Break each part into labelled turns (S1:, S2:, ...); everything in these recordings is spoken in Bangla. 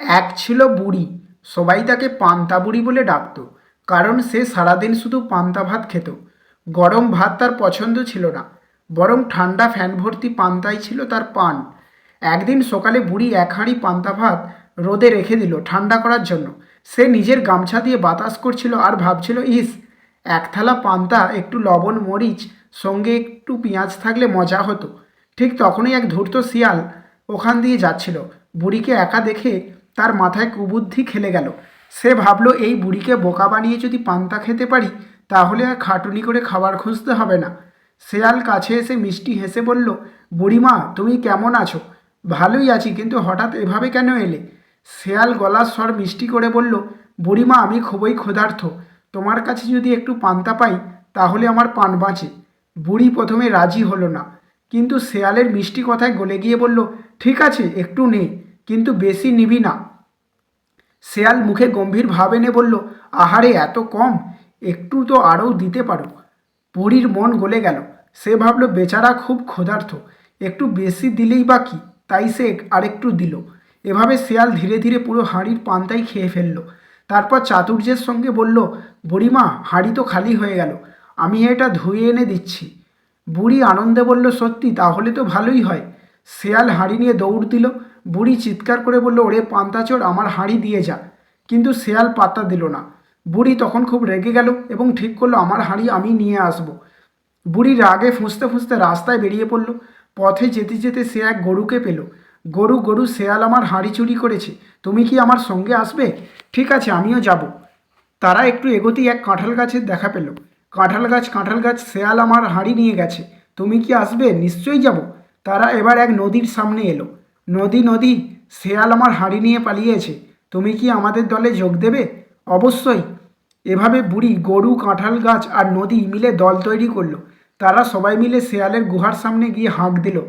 S1: এক ছিল বুড়ি, সবাই তাকে পান্তা বুড়ি বলে ডাকতো, কারণ সে সারাদিন শুধু পান্তা ভাত খেত। গরম ভাত তার পছন্দ ছিল না, বরং ঠান্ডা ফ্যান ভর্তি পান্তাই ছিল তার পান। একদিন সকালে বুড়ি এক হাঁড়ি পান্তা ভাত রোদে রেখে দিল ঠান্ডা করার জন্য। সে নিজের গামছা দিয়ে বাতাস করছিল আর ভাবছিল, ইস, এক থালা পান্তা, একটু লবণ, মরিচ, সঙ্গে একটু পেঁয়াজ থাকলে মজা হতো। ঠিক তখনই এক ধূর্ত শিয়াল ওখান দিয়ে যাচ্ছিল। বুড়িকে একা দেখে তার মাথায় কুবুদ্ধি খেলে গেল। সে ভাবলো, এই বুড়িকে বোকা বানিয়ে যদি পান্তা খেতে পারি, তাহলে আর খাটুনি করে খাবার খুঁজতে হবে না। শেয়াল কাছে এসে মিষ্টি হেসে বলল, বুড়িমা, তুমি কেমন আছো? ভালোই আছি, কিন্তু হঠাৎ এভাবে কেন এলে? শেয়াল গলার স্বর মিষ্টি করে বলল, বুড়িমা, আমি খুবই ক্ষুধার্থ তোমার কাছে যদি একটু পান্তা পাই, তাহলে আমার পান বাঁচে। বুড়ি প্রথমে রাজি হলো না, কিন্তু শেয়ালের মিষ্টি কথায় গলে গিয়ে বলল, ঠিক আছে, একটু নে। কিন্তু বেশি নিবি না। শেয়াল মুখে গম্ভীর ভাব এনে বলল, আহারে, এত কম? একটু তো আরও দিতে পারো। বুড়ির মন গলে গেল। সে ভাবলো, বেচারা খুব ক্ষুধার্থ একটু বেশি দিলেই বা কি? তাই সে আরেকটু দিল। এভাবে শেয়াল ধীরে ধীরে পুরো হাঁড়ির পান্তাই খেয়ে ফেলল। তারপর চাতুর্যের সঙ্গে বলল, বুড়িমা, হাঁড়ি তো খালি হয়ে গেল। আমি এটা ধুয়ে এনে দিচ্ছি। বুড়ি আনন্দে বলল, সত্যি, তাহলে তো ভালোই হয়। শেয়াল হাঁড়ি নিয়ে দৌড় দিল। বুড়ি চিৎকার করে বলল, ওরে পান্তাচোর আমার হাঁড়ি দিয়ে যা। কিন্তু শেয়াল পাত্তা দিল না। বুড়ি তখন খুব রেগে গেল এবং ঠিক করল, আমার হাঁড়ি আমি নিয়ে আসব। বুড়ি রাগে ফুঁসতে ফুঁসতে রাস্তায় বেরিয়ে পড়ল। পথে যেতে যেতে সে এক গরুকে পেল। গরু গরু, শেয়াল আমার হাঁড়ি চুরি করেছে। তুমি কি আমার সঙ্গে আসবে? ঠিক আছে, আমিও যাব। তারা একটু এগোতেই এক কাঁঠাল গাছের দেখা পেল। কাঁঠাল গাছ কাঁঠাল গাছ, শেয়াল আমার হাঁড়ি নিয়ে গেছে। তুমি কি আসবে? নিশ্চয়ই যাব। তারা এবার এক নদীর সামনে এলো। নদী নদী, শেয়াল আমার হাঁড়ি নিয়ে পালিয়েছে। তুমি কি আমাদের দলে যোগ দেবে? অবশ্যই। এভাবে বুড়ি, গরু, কাঁঠাল গাছ আর নদী মিলে দল তৈরি করল। তারা সবাই মিলে শেয়ালের গুহার সামনে গিয়ে হাঁক দিল।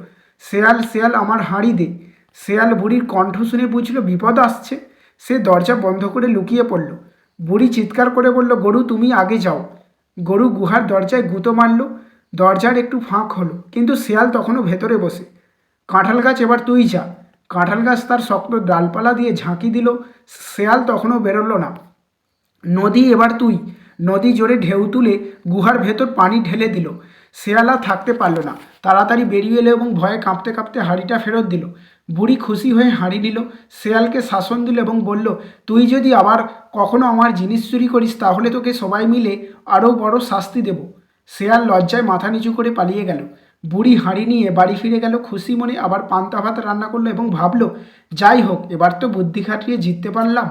S1: শেয়াল শেয়াল আমার হাঁড়ি দে। শেয়াল বুড়ির কণ্ঠ শুনে বুঝলো, বিপদ আসছে। সে দরজা বন্ধ করে লুকিয়ে পড়ল। বুড়ি চিৎকার করে বলল, গরু, তুমি আগে যাও। গরু গুহার দরজায় গুঁতো মারল। দরজার একটু ফাঁক হলো, কিন্তু শেয়াল তখনও ভেতরে বসে। কাঁঠাল গাছ এবার তুই যা। কাঁঠাল গাছ তার শক্ত ডালপালা দিয়ে ঝাঁকি দিল, শেয়াল তখনও বেরোলো না। নদী এবার তুই। নদী জোরে ঢেউ তুলে গুহার ভেতর পানি ঢেলে দিল। শেয়াল আর থাকতে পারল না। তাড়াতাড়ি বেরিয়ে এলো এবং ভয়ে কাঁপতে কাঁপতে হাঁড়িটা ফেরত দিল। বুড়ি খুশি হয়ে হাঁড়ি নিল, শেয়ালকে শাসন দিল এবং বলল, তুই যদি আবার কখনো আমার জিনিস চুরি করিস, তাহলে তোকে সবাই মিলে আরও বড় শাস্তি দেব। শেয়াল লজ্জায় মাথা নিচু করে পালিয়ে গেল। বুড়ি হাঁড়ি নিয়ে বাড়ি ফিরে গেল, খুশি মনে আবার পান্তা ভাত রান্না করল এবং ভাবলো, যাই হোক, এবার তো বুদ্ধি খাটিয়ে জিততে পারলাম।